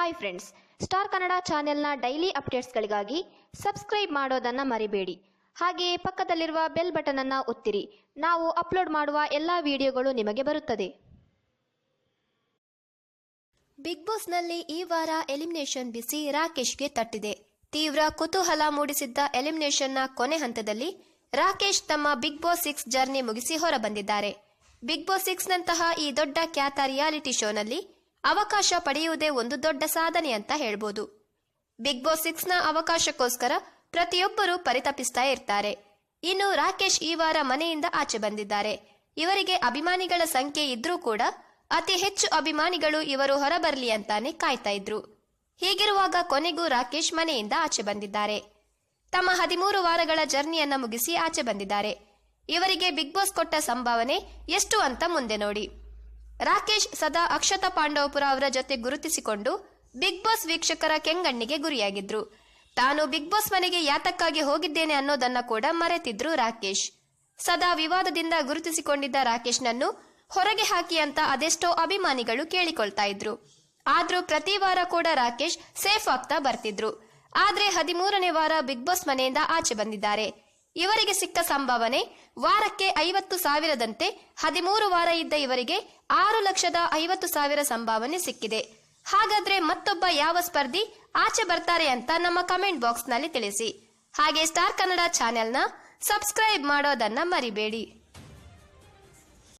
Hi friends star Kannada ಚಾನೆಲ್ನ daily ಅಪ್ಡೇಟ್ಸ್ಗಳಿಗಾಗಿ subscribe ಮಾಡೋದನ್ನು ಮರಿಬೇಡಿ. ಹಾಗೆಯೇ ಪಕ್ಕದಲ್ಲಿರುವ ಬೆಲ್ ಬಟನ್ ಅನ್ನು ಒತ್ತಿರಿ. ನಾವು ಅಪ್ಲೋಡ್ ಮಾಡುವ ಎಲ್ಲ ವಿಡಿಯೋಗಳು ನಿಮಗೆ ಬರುತ್ತದೆ. ಬಿಗ್ ಬಾಸ್ನಲ್ಲಿ ಈ ವಾರ ಎಲಿಮಿನೇಷನ್ ಬಿಸಿ ರಾಕೇಶ್ಗೆ ತಟ್ಟಿದೆ. ತೀವ್ರ ಕುತೂಹಲ ಮೂಡಿಸಿದ್ದ ಎಲಿಮಿನೇಷನ್ನ ಕೊನೆ ಹಂತದಲ್ಲಿ ರಾಕೇಶ್ ತಮ್ಮ ಬಿಗ್ ಬಾಸ್ ಸಿಕ್ಸ್ ಜರ್ನಿ ಮುಗಿಸಿ ಹೊರಬಂದಿದ್ದಾರೆ. ಬಿಗ್ ಬಾಸ್ ಸಿಕ್ಸ್ ನಂತಹ ಈ ದೊಡ್ಡ ಖ್ಯಾತ ರಿಯಾಲಿಟಿ ಶೋನಲ್ಲಿ ಅವಕಾಶ ಪಡೆಯುವುದೇ ಒಂದು ದೊಡ್ಡ ಸಾಧನೆ ಅಂತ ಹೇಳ್ಬೋದು. ಬಿಗ್ ಬಾಸ್ ಸಿಕ್ಸ್ನ ಅವಕಾಶಕ್ಕೋಸ್ಕರ ಪ್ರತಿಯೊಬ್ಬರು ಪರಿತಪಿಸ್ತಾ ಇರ್ತಾರೆ. ಇನ್ನು ರಾಕೇಶ್ ಈ ವಾರ ಮನೆಯಿಂದ ಆಚೆ ಬಂದಿದ್ದಾರೆ. ಇವರಿಗೆ ಅಭಿಮಾನಿಗಳ ಸಂಖ್ಯೆ ಇದ್ರೂ ಕೂಡ ಅತಿ ಹೆಚ್ಚು ಅಭಿಮಾನಿಗಳು ಇವರು ಹೊರಬರಲಿ ಅಂತಾನೆ ಕಾಯ್ತಾ ಇದ್ರು. ಹೀಗಿರುವಾಗ ಕೊನೆಗೂ ರಾಕೇಶ್ ಮನೆಯಿಂದ ಆಚೆ ಬಂದಿದ್ದಾರೆ. ತಮ್ಮ ಹದಿಮೂರು ವಾರಗಳ ಜರ್ನಿಯನ್ನ ಮುಗಿಸಿ ಆಚೆ ಬಂದಿದ್ದಾರೆ. ಇವರಿಗೆ ಬಿಗ್ ಬಾಸ್ ಕೊಟ್ಟ ಸಂಭಾವನೆ ಎಷ್ಟು ಅಂತ ಮುಂದೆ ನೋಡಿ. ರಾಕೇಶ್ ಸದಾ ಅಕ್ಷತಾ ಪಾಂಡವಪುರ ಅವರ ಜೊತೆ ಗುರುತಿಸಿಕೊಂಡು ಬಿಗ್ ಬಾಸ್ ವೀಕ್ಷಕರ ಕೆಂಗಣ್ಣಿಗೆ ಗುರಿಯಾಗಿದ್ರು. ತಾನು ಬಿಗ್ ಬಾಸ್ ಮನೆಗೆ ಯಾತಕ್ಕಾಗಿ ಹೋಗಿದ್ದೇನೆ ಅನ್ನೋದನ್ನ ಕೂಡ ಮರೆತಿದ್ರು ರಾಕೇಶ್. ಸದಾ ವಿವಾದದಿಂದ ಗುರುತಿಸಿಕೊಂಡಿದ್ದ ರಾಕೇಶ್ನನ್ನು ಹೊರಗೆ ಹಾಕಿ ಅಂತ ಅದೆಷ್ಟೋ ಅಭಿಮಾನಿಗಳು ಕೇಳಿಕೊಳ್ತಾ ಇದ್ರು. ಆದ್ರೂ ಪ್ರತಿ ವಾರ ಕೂಡ ರಾಕೇಶ್ ಸೇಫ್ ಆಗ್ತಾ ಬರ್ತಿದ್ರು. ಆದ್ರೆ ಹದಿಮೂರನೇ ವಾರ ಬಿಗ್ ಬಾಸ್ ಮನೆಯಿಂದ ಆಚೆ ಬಂದಿದ್ದಾರೆ. ಇವರಿಗೆ ಸಿಕ್ಕ ಸಂಭಾವನೆ ವಾರಕ್ಕೆ ಐವತ್ತು ಸಾವಿರದಂತೆ ಹದಿಮೂರು ವಾರ ಇದ್ದ ಇವರಿಗೆ ಆರು ಲಕ್ಷದ ಐವತ್ತು ಸಾವಿರ ಸಂಭಾವನೆ ಸಿಕ್ಕಿದೆ. ಹಾಗಾದ್ರೆ ಮತ್ತೊಬ್ಬ ಯಾವ ಸ್ಪರ್ಧಿ ಆಚೆ ಬರ್ತಾರೆ ಅಂತ ನಮ್ಮ ಕಮೆಂಟ್ ಬಾಕ್ಸ್ನಲ್ಲಿ ತಿಳಿಸಿ. ಹಾಗೆ ಸ್ಟಾರ್ ಕನ್ನಡ ಚಾನೆಲ್ನ ಸಬ್ಸ್ಕ್ರೈಬ್ ಮಾಡೋದನ್ನ ಮರಿಬೇಡಿ.